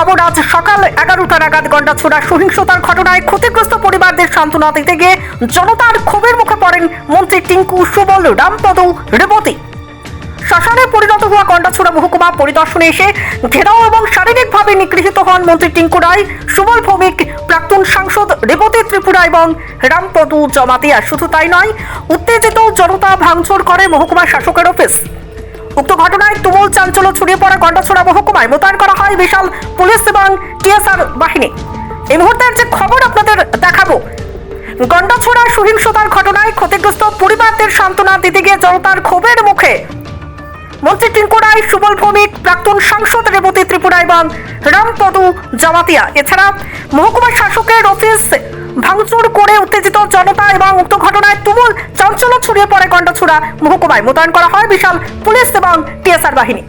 খবর আজ সকাল এগারোটা নাগাদ গন্ডাছড়া সহিংসতার ঘটনায় ক্ষতিগ্রস্ত পরিবারদের সান্ত্বনা দিতে গিয়ে জনতার ক্ষোভের মুখে পড়েন মন্ত্রী টিঙ্কু সুবল রামপদ রেবতী। শ্মশানে পরিণত হওয়া গন্ডাছড়া মহকুমা পরিদর্শনে এসে ঘেরাও এবং শারীরিকভাবে নিগৃহীত হন মন্ত্রী টিঙ্কু রায়, সুবল ভৌমিক, প্রাক্তন সাংসদ রেবতী ত্রিপুরা এবং রামপদু জমাতিয়া। শুধু তাই নয়, উত্তেজিত জনতা ভাঙচুর করে মহকুমা শাসকের অফিস। উক্ত ঘটনায় তুমুল চাঞ্চল্য ছড়িয়ে পড়া গন্ডাছড়া মহকুমায় মোতায়েন করা হয় বিশাল পুলিশ এবং টিএসআর বাহিনী। এই মুহূর্তের যে খবর আপনাদের দেখাবো গন্ডাছড়া সহিংসতার ঘটনায় ক্ষতিগ্রস্ত পরিবারদের সান্ত্বনা দিতে গিয়ে জনতার ক্ষোভের মুখে। মন্ত্রী টিঙ্কু রায়, সুবল ভৌমিক, প্রাক্তন সাংসদ রেবতী ত্রিপুরা এবং রামপদু জামাতিয়া। এছাড়া মহকুমা শাসকের অফিস ভাঙচুর করে উত্তেজিত জনতা এবং উক্ত ঘটনায় তুমুল চঞ্চল ছড়িয়ে পড়ে গন্ডাছড়া মহকুমায় মোতায়েন করা হয় বিশাল পুলিশ এবং টিএসআর বাহিনী।